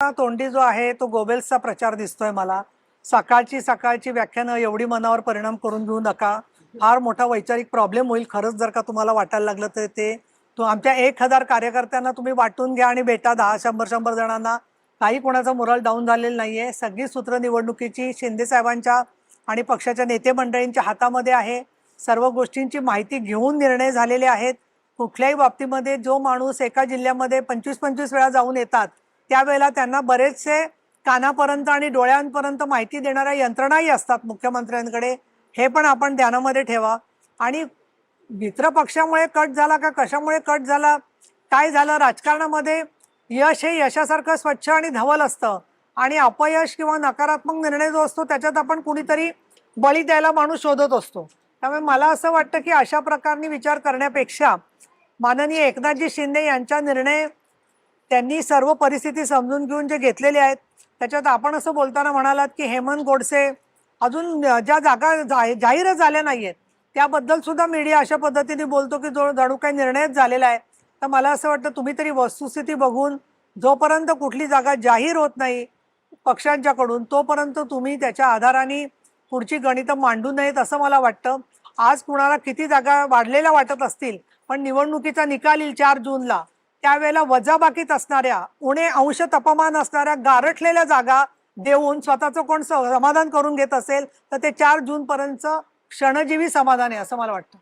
तोंडी जो आहे तो गोबेल्सचा प्रचार दिसतोय मला. सकाळची सकाळची व्याख्यानं एवढी मनावर परिणाम करून घेऊ नका. फार मोठा वैचारिक प्रॉब्लेम होईल. खरंच जर का तुम्हाला वाटायला लागलं तर ते. तो आमच्या एक हजार कार्यकर्त्यांना तुम्ही वाटून घ्या आणि भेटा दहा शंभर शंभर जणांना. काही कोणाचा मोरल डाऊन झालेलं नाहीये. सगळी सूत्र निवडणुकीची शिंदे साहेबांच्या आणि पक्षाच्या नेते मंडळींच्या हातामध्ये आहे. सर्व गोष्टींची माहिती घेऊन निर्णय झालेले आहेत. कुठल्याही बाबतीमध्ये जो माणूस एका जिल्ह्यामध्ये पंचवीस पंचवीस वेळा जाऊन येतात त्यावेळेला त्यांना बरेचसे कानापर्यंत आणि डोळ्यांपर्यंत माहिती देणाऱ्या यंत्रणाही असतात मुख्यमंत्र्यांकडे. हे पण आपण ध्यानामध्ये ठेवा. आणि मित्र पक्षामुळे कट झाला का कशामुळे कट झाला? काय झालं? राजकारणामध्ये यश हे यशासारखं स्वच्छ आणि धवल असतं. आणि अपयश किंवा नकारात्मक निर्णय जो असतो त्याच्यात आपण कुणीतरी बळी द्यायला माणूस शोधत असतो. त्यामुळे मला असं वाटतं की अशा प्रकारने विचार करण्यापेक्षा माननीय एकनाथजी शिंदे यांच्या निर्णय त्यांनी सर्व परिस्थिती समजून घेऊन जे घेतलेले आहेत त्याच्यात आपण असं बोलताना म्हणालात की हेमंत गोडसे अजून ज्या जागा जा- जाहीरच झाल्या नाहीयेत त्याबद्दल सुद्धा मीडिया अशा पद्धतीने बोलतो की जो जणू काही निर्णयच झालेला आहे. तर मला असं वाटतं तुम्ही तरी वस्तुस्थिती बघून जोपर्यंत कुठली जागा जाहीर होत नाही पक्षांच्याकडून तोपर्यंत तुम्ही त्याच्या आधाराने पुढची गणितं मांडू नयेत असं मला वाटतं. आज कुणाला किती जागा वाढलेल्या वाटत असतील पण निवडणुकीचा निकाल येईल चार जूनला. त्यावेळेला वजाबाकीत असणाऱ्या उणे अंश तापमान असणाऱ्या गारठलेल्या जागा देऊन स्वतःचं कोण समाधान करून घेत असेल तर ते चार जून पर्यंत क्षणजीवी समाधान आहे असं मला वाटतं.